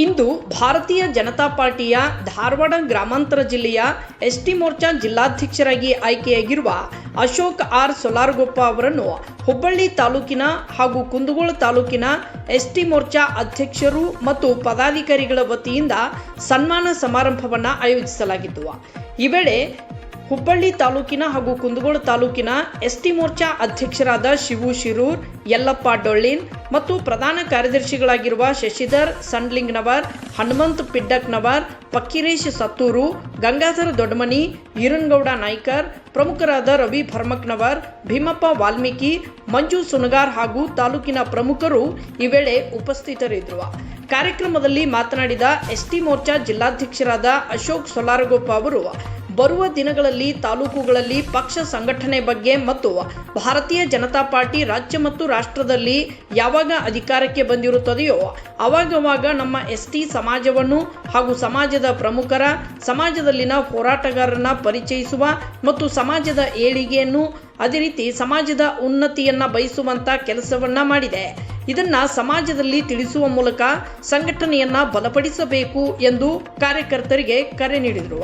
ಇಂದು ಭಾರತೀಯ ಜನತಾ ಪಾರ್ಟಿಯ ಧಾರವಾಡ ಗ್ರಾಮಾಂತರ ಜಿಲ್ಲೆಯ ಎಸ್ ಟಿ ಮೋರ್ಚಾ ಜಿಲ್ಲಾಧ್ಯಕ್ಷರಾಗಿ ಆಯ್ಕೆಯಾಗಿರುವ ಅಶೋಕ್ ಆರ್ ಸೊಲಾರ್ಗೊಪ್ಪ ಅವರನ್ನು ಹುಬ್ಬಳ್ಳಿ ತಾಲೂಕಿನ ಹಾಗೂ ಕುಂದಗೋಳ ತಾಲೂಕಿನ ಎಸ್ ಟಿ ಮೋರ್ಚಾ ಅಧ್ಯಕ್ಷರು ಮತ್ತು ಪದಾಧಿಕಾರಿಗಳ ವತಿಯಿಂದ ಸನ್ಮಾನ ಸಮಾರಂಭವನ್ನು ಆಯೋಜಿಸಲಾಗಿತ್ತು. ಈ ವೇಳೆ ಹುಬ್ಬಳ್ಳಿ ತಾಲೂಕಿನ ಹಾಗೂ ಕುಂದಗೋಳ ತಾಲೂಕಿನ ಎಸ್ಟಿ ಮೋರ್ಚಾ ಅಧ್ಯಕ್ಷರಾದ ಶಿವು ಶಿರೂರ್, ಯಲ್ಲಪ್ಪ ಡೊಳ್ಳಿನ್ ಮತ್ತು ಪ್ರಧಾನ ಕಾರ್ಯದರ್ಶಿಗಳಾಗಿರುವ ಶಶಿಧರ್ ಸಂಡ್ಲಿಂಗ್ನವರ್, ಹನುಮಂತ್ ಪಿಡ್ಡಕ್ನವರ್, ಪಕ್ಕಿರೇಶ್ ಸತ್ತೂರು, ಗಂಗಾಧರ ದೊಡ್ಡಮನಿ ಈರನ್ಗೌಡ ನಾಯ್ಕರ್, ಪ್ರಮುಖರಾದ ರವಿ ಭರ್ಮಕ್ನವರ್, ಭೀಮಪ್ಪ ವಾಲ್ಮೀಕಿ, ಮಂಜು ಸುನಗಾರ್ ಹಾಗೂ ತಾಲೂಕಿನ ಪ್ರಮುಖರು ಈ ವೇಳೆ ಉಪಸ್ಥಿತರಿದ್ದರು. ಕಾರ್ಯಕ್ರಮದಲ್ಲಿ ಮಾತನಾಡಿದ ಎಸ್ಟಿ ಮೋರ್ಚಾ ಜಿಲ್ಲಾಧ್ಯಕ್ಷರಾದ ಅಶೋಕ್ ಸೊಲಾರಗೊಪ್ಪ ಅವರು ಬರುವ ದಿನಗಳಲ್ಲಿ ತಾಲೂಕುಗಳಲ್ಲಿ ಪಕ್ಷ ಸಂಘಟನೆ ಬಗ್ಗೆ ಮತ್ತು ಭಾರತೀಯ ಜನತಾ ಪಾರ್ಟಿ ರಾಜ್ಯ ಮತ್ತು ರಾಷ್ಟ್ರದಲ್ಲಿ ಯಾವಾಗ ಅಧಿಕಾರಕ್ಕೆ ಬಂದಿರುತ್ತದೆಯೋ ಅವಾಗವಾಗ ನಮ್ಮ ಎಸ್ ಟಿ ಸಮಾಜವನ್ನು ಹಾಗೂ ಸಮಾಜದ ಪ್ರಮುಖರ, ಸಮಾಜದಲ್ಲಿನ ಹೋರಾಟಗಾರರನ್ನ ಪರಿಚಯಿಸುವ ಮತ್ತು ಸಮಾಜದ ಏಳಿಗೆಯನ್ನು ಅದೇ ರೀತಿ ಸಮಾಜದ ಉನ್ನತಿಯನ್ನ ಬಯಸುವಂತ ಕೆಲಸವನ್ನ ಮಾಡಿದೆ. ಇದನ್ನ ಸಮಾಜದಲ್ಲಿ ತಿಳಿಸುವ ಮೂಲಕ ಸಂಘಟನೆಯನ್ನ ಬಲಪಡಿಸಬೇಕು ಎಂದು ಕಾರ್ಯಕರ್ತರಿಗೆ ಕರೆ ನೀಡಿದರು.